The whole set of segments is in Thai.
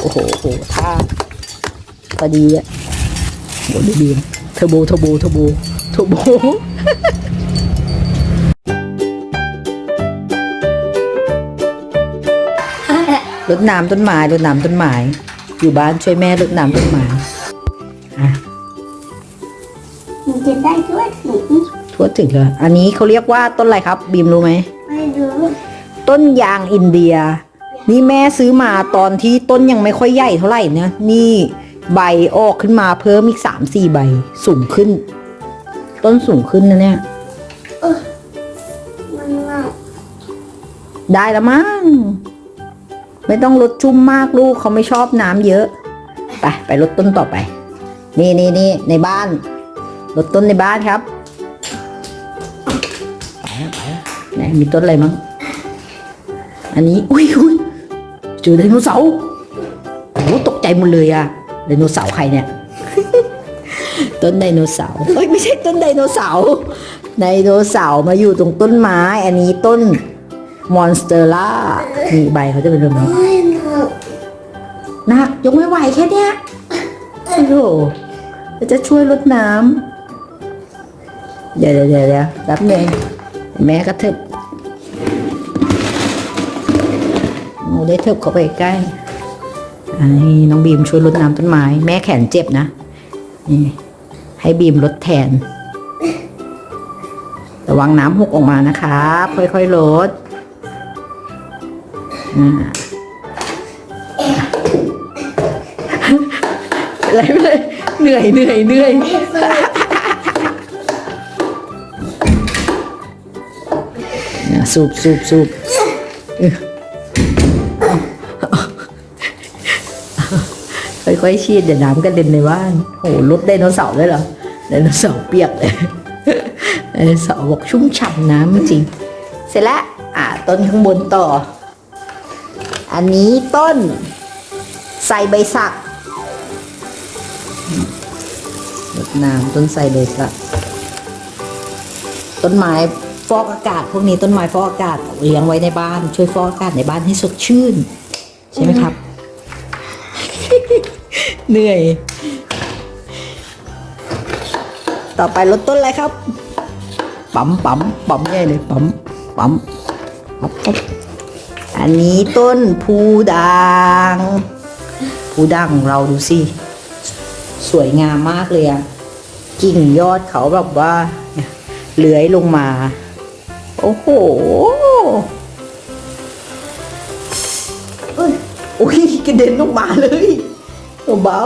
โอ้โหโอ้โหท่าพอดีอะโหดูบีมเทอร์โบเทอร์โบเทอร์โบเทอร์โบรดน้ำต้นไม้รดน้ำต้นไม้อยู่บ้านช่วยแม่รดน้ำต้นไม้อะมันจะได้ทั่วถึงทั่วถึงเลยอันนี้เขาเรียกว่าต้นอะไรครับบีมรู้ไหมไม่รู้ต้นยางอินเดีย นี่แม่ซื้อมาตอนที่ต้นยังไม่ค่อยใหญ่เท่าไหร่นะ นี่ใบออกขึ้นมาเพิ่มอีกสามสี่ใบสูงขึ้น ต้นสูงขึ้นนะเนี่ยมันว่าได้แล้วมั้งไม่ต้องลดชุ่มมากลูกเขาไม่ชอบน้ำเยอะ ไปไปลดต้นต่อไป นี่นี่นี่ในบ้านลดต้นในบ้านครับไปแล้วไปแล้วไหนมีต้นอะไรมั้งอันนี้อุ้ยอุ้ย เจอไดโนเสาร์โอ้ตกใจหมดเลยอะไดโนเสาร์ใครเนี่ย ต้นไดโนเสาร์เอ้ยไม่ใช่ต้นไดโนเสาร์ไดโนเสาร์มาอยู่ตรงต้นไม้ อันนี้ต้นมอนสเตอร่านี่ใบเขาจะเป็นแบบนี้ไม่หนักหนักยกไม่ไหวแค่เนี้ยโอ้โหจะช่วยลดน้ำเดี๋ยวเดี๋ยวเดี๋ยวแป๊บนึงแม่ก็เถิบ ได้เถิบเข้าไปใกล้อันนี้น้องบีมช่วยลดน้ำต้นไม้ แม่แขนเจ็บนะนี่ให้บีมลดแทน ระวังน้ำหกออกมานะครับ ค่อยๆลดอะไรไม่เลยเหนื่อยเหนื่อยเหนื่อยเนี่ยสูบสูบสูบ ค่อยชีดเดี๋ยวน้ำกระเด็นในบ้านโหรถไดโนเสาร์เลยเหรอไดโนเสาร์เปียกเลยไดโนเสาร์บอกชุ่มฉ่ำน้ำจริง เสร็จแล้วอะต้นข้างบนต่อ อันนี้ต้น ใส่ใบสักรดน้ำต้นไทรเลยครับต้นไม้ฟอกอากาศ พวกนี้ต้นไม้ฟอกอากาศเลี้ยงไว้ในบ้าน ช่วยฟอกอากาศในบ้านให้สดชื่น ใช่ไหมครับ เหนื่อย ต่อไปรดต้นอะไรครับปั๊มปั๊มปั๊มใหญ่เลยปั๊มปั๊มปั๊มปั๊มอันนี้ต้นพูด่างพูด่างของเราดูสิ สวยงามมากเลยอะกิ่งยอดเขาแบบว่าเนี่ยเลื้อยลงมา โอ้โหเอ้ยอุ้ยกระเด็นลงมาเลย เบา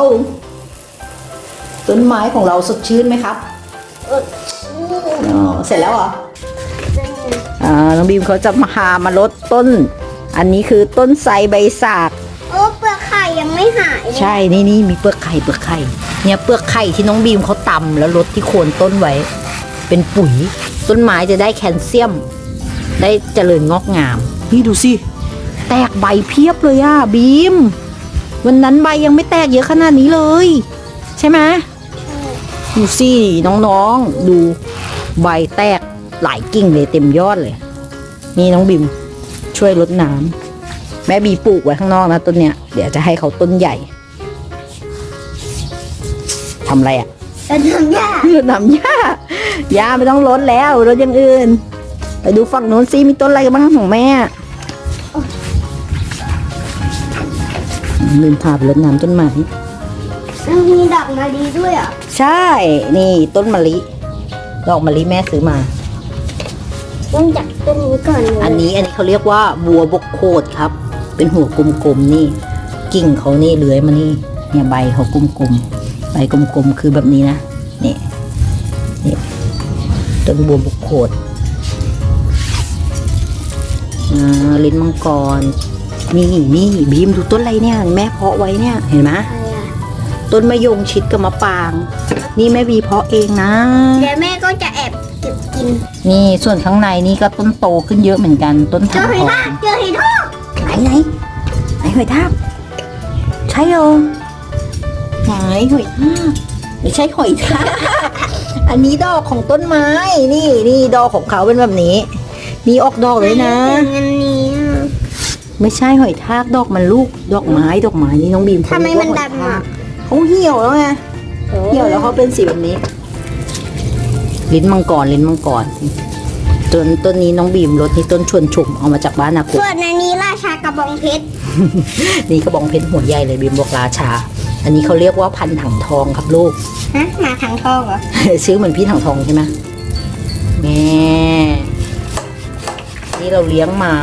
ๆต้นไม้ของเราสดชื่นไหมครับอดชื่ออ๋อเสร็จแล้วเหรออ่าน้องบีมเขาจะมาหามาลดต้น อันนี้คือต้นไทรใบสากโอ้เปลือกไข่ยังไม่หายเลยใช่นี่นี่มีเปลือกไข่เปลือกไข่เนี่ยเปลือกไข่ที่น้องบีมเขาตำแล้วลดที่โคนต้นไว้ เป็นปุ๋ย ต้นไม้จะได้แคลเซียม ได้เจริญงอกงาม นี่ดูสิ แตกใบเพียบเลยอะบีม วันนั้นใบยังไม่แตกเยอะขนาดนี้เลย ใช่ไหมดูสิน้องๆ ดูใบแตกหลายกิ่งเลยเต็มยอดเลย นี่น้องบิมช่วยลดน้ำแม่บีปลูกไว้ข้างนอกนะต้นเนี้ยเดี๋ยวจะให้เขาต้นใหญ่ทำอะไรอะเป็นทำยากรดน้ำหญ้าหญ้าไม่ต้องลดแล้วรดอย่างอื่น ไปดูฝั่งโน้นซิมีต้นอะไรบ้างของแม่ ลืมพาไปรดน้ำต้นไม้มันมีดอกมาดีด้วยเหรอะใช่ นี่ต้นมะลิ ดอกมะลิแม่ซื้อมา ต้องจับต้นนี้ก่อนเลยอันนี้อันนี้เขาเรียกว่าบัวบกโคดครับ เป็นหัวกลมๆนี่ กิ่งเขานี่เลื้อยมานี่ เนี่ยใบเขากลมๆใบกลมๆคือแบบนี้นะนี่นี่ต้นบัวบกโคดอ่าลิ้นมังกร นี่นี่บีมดูต้นอะไรเนี่ย แม่เพาะไว้เนี่ยเห็นไหมอะไรอะต้นมะยงชิดกับมะปราง นี่แม่บีเพาะเองนะเดี๋ยวแม่ก็จะแอบเก็บกิน นี่ส่วนข้างในนี่ก็ต้นโตขึ้นเยอะเหมือนกันต้นเจทาองเห็ทนอปะงเจอเห็นทองไหนไหนไหนหอยทากใช่เหรอไหนหอยทากไม่ใช่หอยทากอันนี้ดอกของต้นไม้นี่นี่ดอกของเขาเป็นแบบนี้ นี่ออกดอกเลยนะอันนี้อะ ไม่ใช่หอยทากดอกมันลูกดอกไม้ดอกไม้นี่น้องบีมเขาทำไมเรียกมันว่าหอยดำทาอะกเขาเหี่ยวแล้วไงเหี่ยวแล้วเขาเป็นสีแบบนี้ลิ้นมังกรลิ้นมังกรต้นต้นนี้น้องบีมรถนี่ต้นชวนชุมเอามาจากบ้านนากุส่วนอันนี้ราชากระบองเพชรนี่กระบองเพชรหัวใหญ่เลยบีมบอกราชา อันนี้เขาเรียกว่าพันธุ์ถังทองครับลูกฮะหมาถังทองเหรอซื้อเหมือนพี่ถังทองใช่ไหมแม่นี่เราเลี้ยงมา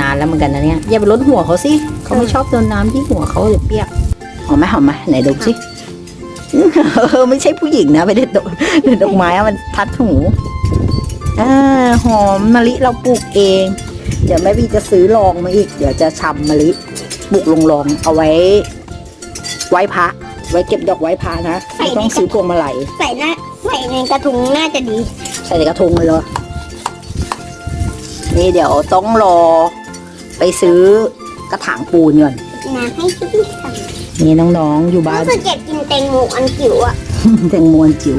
นานแล้วเหมือนกันนะเนี่ยอย่าไปลดหัวเขาสิเขาไม่ชอบโดนน้ำที่หัวเขาเดี๋ยวเปียกหอมไหมหอมไหมไหนดมสิเออไม่ใช่ผู้หญิงนะไม่ได้ดอกดอกไม้อะมันทัดหูอ่าหอมมะลิเราปลูกเอง เดี๋ยวแม่บีจะซื้อลองมาอีก เดี๋ยวจะชำมะลิปลูกลงลองเอาไว้ ไว้พระไว้เก็บดอกไว้พระนะไม่ต้องซื้อพวงมาลัยใส่หน้าใส่ในกระถุงน่าจะดี ใส่ในกระทงเลยเหรอนี่เดี๋ยวต้องรอ ไปซื้อกระถางปูนก่อนน้ำให้พี่ทนี่น้องๆอยู่ำบ้าน รู้สึกอยากกินแตงโมอันจิ๋วอะ แตงโมนจิ๋ว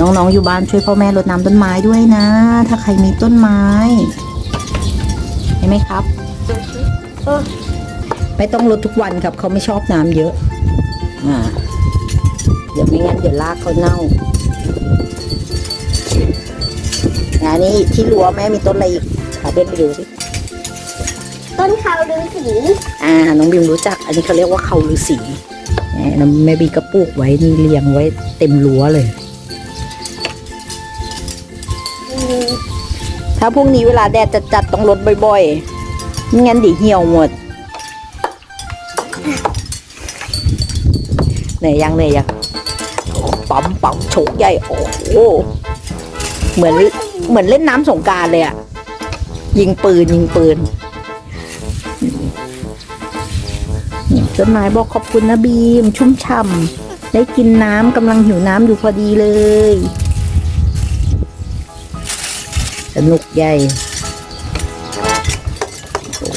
น้องๆอยู่บ้านช่วยพ่อแม่รดน้ำต้นไม้ด้วยนะ ถ้าใครมีต้นไม้เห็นไหมครับเออไม่ต้องรดทุกวันครับเขาไม่ชอบน้ำเยอะ อ่า เดี๋ยวไม่งั้นเดี๋ยวรากเขาเน่างานนี้ที่รั้วแม่มีต้นอะไรอีกขอเดินไปดูสิ ต้นเขาฤาษีอ่า น้องบิมรู้จัก อันนี้เขาเรียกว่าเขาฤาษีแมน้องแม่บีก็ปลูกไว้นี่เรียงไว้เต็มรั้วเลย ถ้าพรุ่งนี้เวลาแดดจัดๆต้องลดบ่อยๆไม่งั้นเดี๋ยวเหี่ยวหมดเหนื่อยยังเหนื่อยยังปั๊มปั๊มโฉกใหญ่ โอ้โหเหมือนเหมือนเล่นน้ำสงการเลยอะยิงปืนยิงปืน นี่ต้นไม้บอกขอบคุณนะบีม ชุ่มฉ่ำได้กินน้ำกำลังหิวน้ำอยู่พอดีเลย สนุกใหญ่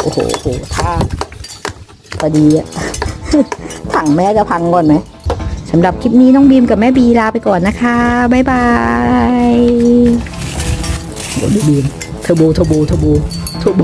โอ้โหโอ้โหท่าพอดีอะถังแม่จะพังก่อนไหมสำหรับคลิปนี้น้องบีมกับแม่บีลาไปก่อนนะคะ บ๊ายบายดูบีมเทอร์โบเทอร์โบเทอร์โบเทอร์โบ